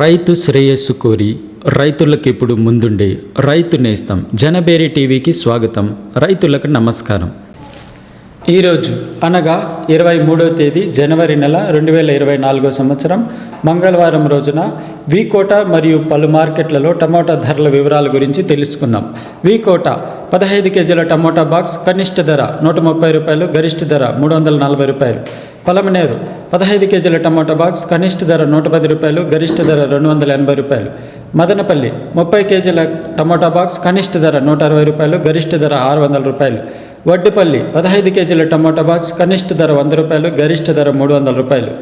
రైతు శ్రేయస్సు కోరి రైతులకు ఇప్పుడు ముందుండే రైతు నేస్తం. జనబేరి టీవీకి స్వాగతం. రైతులకు నమస్కారం. ఈరోజు అనగా ఇరవై మూడవ తేదీ జనవరి నెల రెండు వేల ఇరవై నాలుగో సంవత్సరం మంగళవారం రోజున వీకోట మరియు పలు మార్కెట్లలో టమోటా ధరల వివరాల గురించి తెలుసుకుందాం. వీకోట పదహైదు కేజీల టమోటా బాక్స్ కనిష్ట ధర నూట ముప్పై రూపాయలు గరిష్ట ధర మూడు వందల నలభై రూపాయలు. పలమనేరు పదహైదు కేజీల టమోటా బాక్స్ కనిష్ట ధర నూట పది రూపాయలు గరిష్ట ధర రెండు వందల ఎనభై రూపాయలు. మదనపల్లి ముప్పై కేజీల టమోటా బాక్స్ కనిష్ట ధర నూట అరవై రూపాయలు గరిష్ట ధర ఆరు వందల రూపాయలు. వడ్డిపల్లి పదహైదు కేజీల టమోటా బాక్స్ కనిష్ట ధర వంద రూపాయలు గరిష్ట ధర మూడు వందల రూపాయలు.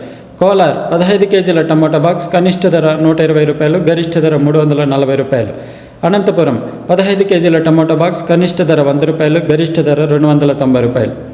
కోలార్ పదహైదు కేజీల టమోటా బాక్స్ కనిష్ట ధర నూట ఇరవై రూపాయలు గరిష్ట ధర మూడు వందల నలభై రూపాయలు. అనంతపురం పదహైదు కేజీల టమోటా బాక్స్ కనిష్ట ధర వంద రూపాయలు గరిష్ట ధర రెండు వందల తొంభై రూపాయలు.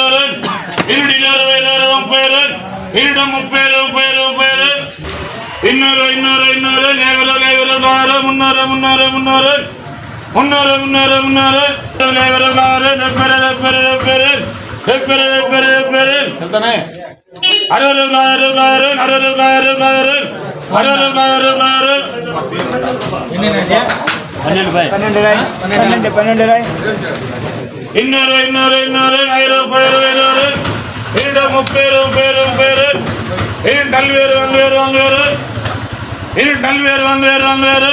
ఇంకా ముప్పై ముప్పై ముప్పై ఇన్నూరు ఇన్నూరు ఇన్నూరు లేవరు లేవరు నారు మున్నూరు మున్నూరు మున్నూరు మున్నూరు మున్నూరు మున్నూరు లేవరు నారు డెబ్బై డెబ్బై డెబ్బై డెబ్బై డెబ్బై డెబ్బై వెళ్తానే అరవై నారు నారు అరవై నారు నారు అరవై నారు నారు పన్నెండు పన్నెండు పన్నెండు ఇన్నూరు ఇన్నూరు ఇన్నూరు ఐదు రూపాయలు ఐదు రూపాయలు இடம் முப்பேரும் பேரும் பேரு இரு கல்வேறு வங்கவேறு வங்கவேறு இரு கல்வேறு வங்கவேறு வங்கவேறு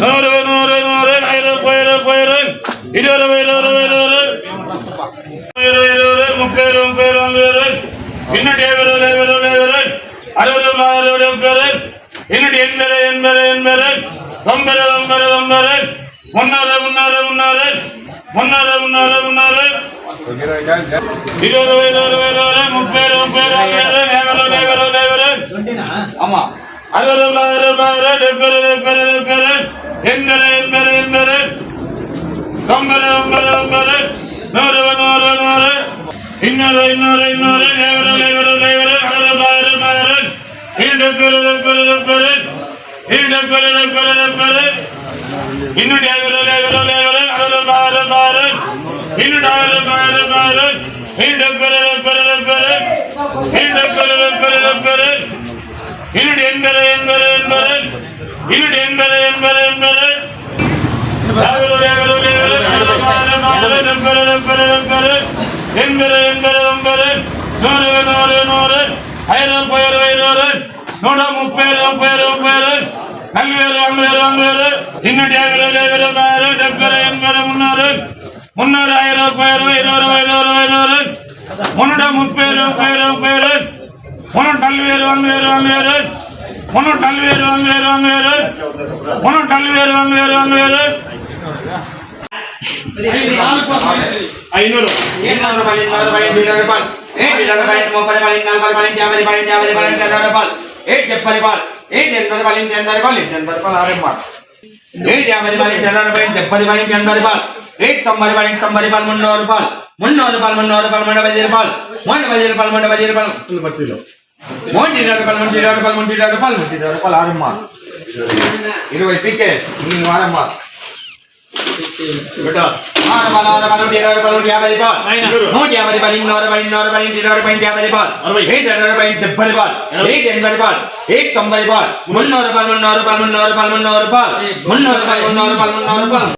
நூறு நூறு நூறு. ஆயிரம் போயிரு போயிரு இருபது இருபது இருபது இருபது இருபது. முப்பது முப்பது வங்கவேறு பின்னாடி எழுபது எழுபது எழுபது அறுபது அறுபது பேரு என்னுடைய எண்பது எண்பது எண்பது. ஒன்பது ஒன்பது ஒன்பது ఉన్నారా ఉన్నారా ఉన్నారా ఉన్నారా ఉన్నారా ఉన్నారా ఇరవై ఇరవై ఇరవై ముప్పై ముప్పై ஆமா. அறுபது அறுபது டெப்பது டெப்பது டெப்பது எண்பது எண்பது எண்பது. ஒன்பது ஒன்பது ஒன்பது நூறு நூறு நூறு. இன்னொரு இன்னொரு இன்னொரு. லேவரு லேவரு லேவரு அறுபது அறுபது ஈ டெப்பது டெப்பது டெப்பது ஈ டெப்பது டெப்பது டெப்பது டெப்பது டெப்பது டெப்பது இன்னும் எண்பது எண்பது எண்பது இன்னும் எண்பது எண்பது எண்பது லேவரு லேவரு லேவரு அறுபது ஆயிரம் ஆயிரம் ஒன்பது நூறு நூறு நூறு. ஐநூறு பயிர் ஐநூறு நூறு முப்பது முப்பது முப்பது. பல்வேறு அம்பேறு அம்பேறு இன்னட்டி ஐநூறு ஐநூறு ஆயிரம் டெப்கரை எண்பது முன்னூறு முன்னூறு ஆயிரம் ரூபாயிரம் இருநூறு ஐநூறு ஐநூறு முன்னூறு முப்பது ரூபாயிரம் ரூபாயிரம் முன்னூறு பல்வேறு அம்பேறு அம்பேறு முன்னூறு பல்வேறு அம்பேறு அம்பேறு முன்னூறு பல்வேறு அம்பேறு அம்பேறு ஐநூறு இருநூறு ரூபாய் இருநூறு ரூபாய் இருநூறு ரூபாய் முப்பது ரூபாய் நாற்பது ரூபாய் ஐம்பது ரூபாய் இருநூறு ரூபாய் eight చెప్పరిపాల్ eight ఎనబరిపాల్ ఇంటి ఎనబరిపాల్ ఇంటి ఎనబరిపాల్ ఆరెంపాల్ eight యాభైపాల్ ఇంటి ఎనబరిపాల్ ఇంటి ఎప్పదిపాల్ ఇంటి ఎనబరిపాల్ eight తొంభైపాల్ ఇంటి తొంభైపాల్ మున్నూరుపాల్ మున్నూరుపాల్ మున్నూరుపాల్ మండ బజీరుపాల్ మండ బజీరుపాల్ మండ బజీరుపాల్ పట్టిలో மோண்டி நடப்பால் மோண்டி நடப்பால் மோண்டி நடப்பால் மோண்டி நடப்பால் ஆரம்மா இருபது பிகேஸ் நீ வாரம்மா बेटा और बना और बना डेरा और बना क्या बड़ी बात हो क्या बड़ी बड़ी नौर बड़ी नौर बड़ी डेरा और बड़ी क्या बड़ी बात और भाई हेड डेरा बड़ी डब्बल बात एक डेन बड़ी बात एक कम बड़ी बात मुन्नौर बल मुन्नौर बल मुन्नौर बल मुन्नौर बल मुन्नौर बल मुन्नौर बल मुन्नौर बल